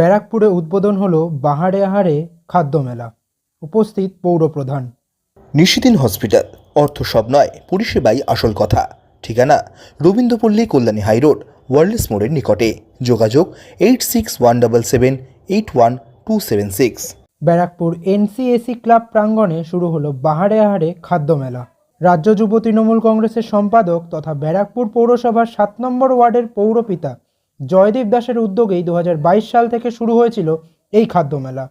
ব্যারাকপুরে উদ্বোধন হলো বাহারে আহারে খাদ্য মেলা। উপস্থিত পৌরপ্রধান। নিশিদিন হসপিটাল। অর্থ সব নয় পরিষেবাই আসল কথা। ঠিকানা রবীন্দ্রপল্লী কল্যাণী হাইরোড ওয়ার্ল্ডস মোড়ের নিকটে। যোগাযোগ eight six one double seven eight one two seven six. Barrackpore NCAC club প্রাঙ্গণে শুরু হলো বাহারে আহারে খাদ্য মেলা। রাজ্য যুব তৃণমূল কংগ্রেসের সম্পাদক তথা ব্যারাকপুর পৌরসভার সাত নম্বর ওয়ার্ডের পৌরপিতা জয়দীপ দাসের উদ্যোগেই দু হাজার বাইশ সাল থেকে শুরু হয়েছিল এই খাদ্য মেলা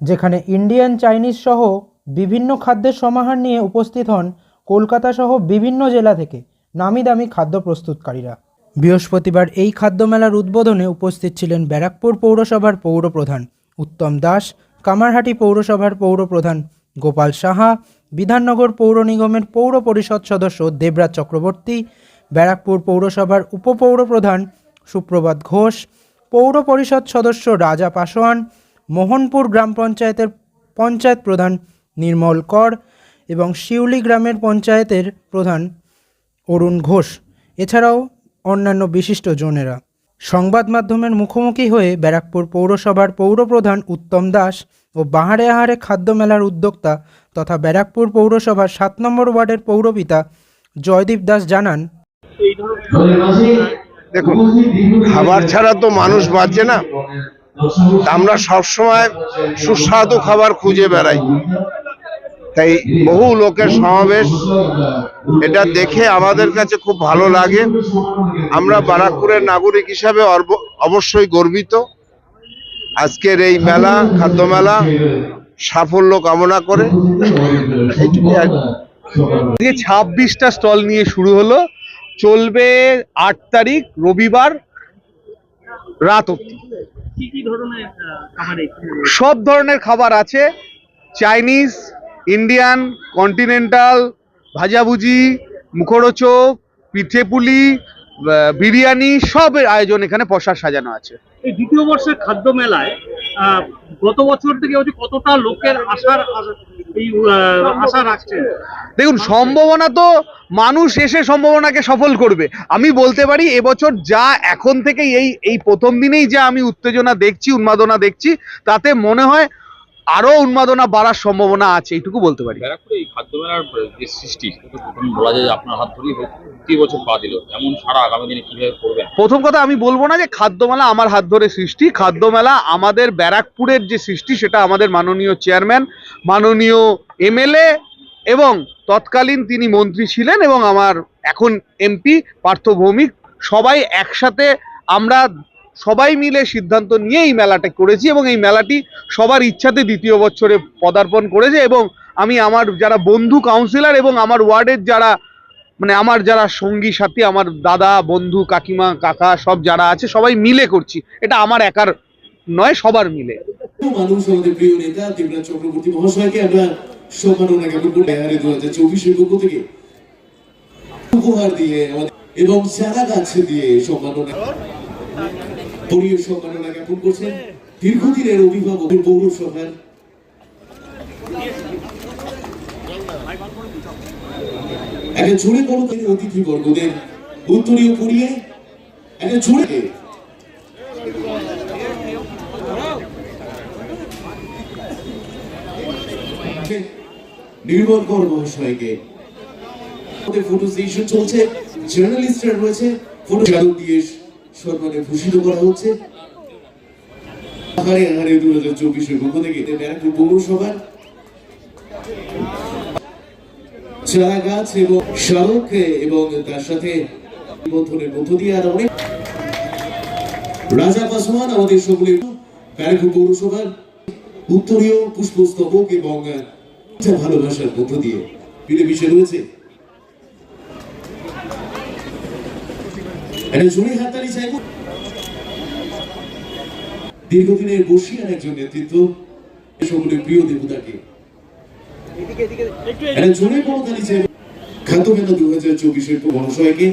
যেখানে ইন্ডিয়ান চাইনিজ সহ বিভিন্ন খাদ্যের সমাহার নিয়ে উপস্থিত হন কলকাতা সহ বিভিন্ন জেলা থেকে নামি দামি খাদ্য প্রস্তুতকারীরা। বৃহস্পতিবার এই খাদ্য মেলার উদ্বোধনে উপস্থিত ছিলেন ব্যারাকপুর পৌরসভার পৌরপ্রধান উত্তম দাস, কামারহাটি পৌরসভার পৌরপ্রধান গোপাল সাহা, বিধাননগর পৌর নিগমের পৌর পরিষদ সদস্য দেবরাজ চক্রবর্তী, ব্যারাকপুর পৌরসভার উপপৌরপ্রধান সুপ্রভাত ঘোষ, পৌর পরিষদ সদস্য রাজা পাসোয়ান মোহনপুর গ্রাম পঞ্চায়েতের পঞ্চায়েত প্রধান নির্মল কর এবং শিউলি গ্রামের পঞ্চায়েতের প্রধান অরুণ ঘোষ। এছাড়াও অন্যান্য বিশিষ্ট জনেরা। সংবাদ মাধ্যমের মুখোমুখি হয়ে ব্যারাকপুর পৌরসভার পৌরপ্রধান উত্তম দাস ও বাহারে আহারে খাদ্য মেলার উদ্যোক্তা তথা ব্যারাকপুর পৌরসভার সাত নম্বর ওয়ার্ডের পৌরপিতা জয়দীপ দাস জানান দেখুন খাবার ছাড়া তো মানুষ বাঁচে না। আমরা সবসময় সুস্বাদু খাবার খুঁজে বেড়াই। তাই বহু লোকের সমাবেশ এটা দেখে আমাদের কাছে খুব ভালো লাগে। আমরা বারাকপুরের নাগরিক হিসাবে অবশ্যই গর্বিত। আজকের এই মেলা খাদ্য মেলা সাফল্য কামনা করে। ছাব্বিশটা স্টল নিয়ে শুরু হলো। চলবে আট তারিখ রবিবার রাত অব্দি সব ধরনের খাবার আছে। চাইনিজ ইন্ডিয়ান কন্টিনেন্টাল ভাজাভুজি মুখরোচক পিঠেপুলি আহ, বিরিয়ানি সবের আয়োজন এখানে পশার সাজানো আছে। এই দ্বিতীয় বর্ষের খাদ্য মেলায় গত বছর থেকে হচ্ছে কতটা লোকের দেখুন, সম্ভাবনা তো মানুষ এসে সম্ভাবনাকে সফল করবে। আমি বলতে পারি, এবছর যা এখন থেকে এই এই প্রথম দিনেই যা আমি উত্তেজনা দেখছি, উন্মাদনা দেখছি, তাতে মনে হয় আরও উন্মাদনা বাড়ার সম্ভাবনা আছে এইটুকু বলতে পারি। ব্যারাকপুরে এই খাদ্য মেলার যে সৃষ্টি প্রথম বলা যায় আপনার হাত ধরেই হয়েছে বছর পা দিল এমন সারা আগামী দিনে কীভাবে করবেন? প্রথম কথা আমি বলব না যে খাদ্যমেলা আমার হাত ধরে সৃষ্টি খাদ্যমেলা আমাদের ব্যারাকপুরের যে সৃষ্টি সেটা আমাদের মাননীয় চেয়ারম্যান মাননীয় এমএলএ এবং তৎকালীন তিনি মন্ত্রী ছিলেন এবং আমার এখন এমপি পার্থ ভৌমিক সবাই একসাথে আমরা সবাই মিলে সিদ্ধান্ত নিয়ে এই মেলাটা করেছি এবং এই মেলাটি সবার ইচ্ছাতে দ্বিতীয় বছরে পদার্পণ করেছে এবং আমি আমার যারা বন্ধু কাউন্সিলর এবং আমার ওয়ার্ডের যারা মানে আমার যারা সঙ্গী সাথী, আমার দাদা, বন্ধু, কাকিমা, কাকা সব যারা আছে, সবাই মিলে করছি। এটা আমার একার নয়, সবার মিলে। এবং চারা গাছ দিয়ে সম্মাননা সম্মাননা জ্ঞাপন করছেন দীর্ঘদিনের অভিভাবক পৌরসভার একটা ঝুড়ে বড় অতিথি বর্গদের উত্তরীয় পড়িয়ে ফটো সেশন চলছে জার্নালিস্টরা রয়েছে, ফটো চালক দিয়ে সম্মানে ভূষিত করা হচ্ছে। দু হাজার চব্বিশের পক্ষ থেকে পৌরসভার গাছ এবং সড়ক এবং তার সাথে বন্ধনের মধ্য দিয়ে আর অনেক রাজা পাসওয়ান আমাদের সকলে ব্যারাকপুর পৌরসভার উত্তরীয় পুষ্পস্তবক এবং ভালোবাসার মধ্য দিয়ে মিলে মিশে রয়েছে। চাইব দীর্ঘদিনের বসিয়ার একজন নেতৃত্ব সকলের প্রিয় দেবতাকে। চাইব খাদ্য মেলা দু হাজার চব্বিশের মহাশয়কে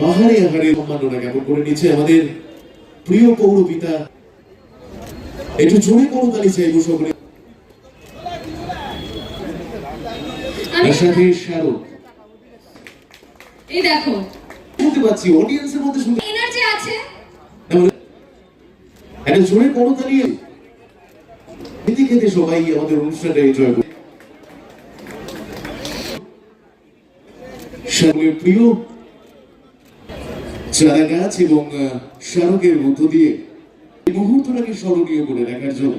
পাহাড়ে আহারে সম্মাননা জ্ঞাপন করে নিচ্ছে আমাদের প্রিয় পৌরপিতা। একটু জোরে করতালি চাইব সকলে। সাথে শাহরুখ। এই দেখো। শুনতে পাচ্ছি অডিয়েন্সের মধ্যে শুনতে এনার্জি আছে। একটা জোরে করতালি খেতে খেতে সবাই আমাদের অনুষ্ঠানটা এনজয় করি প্রিয় চারা গাছ এবং মধ্য দিয়ে এই মুহূর্তটাকে স্মরণীয় করে রাখার জন্য।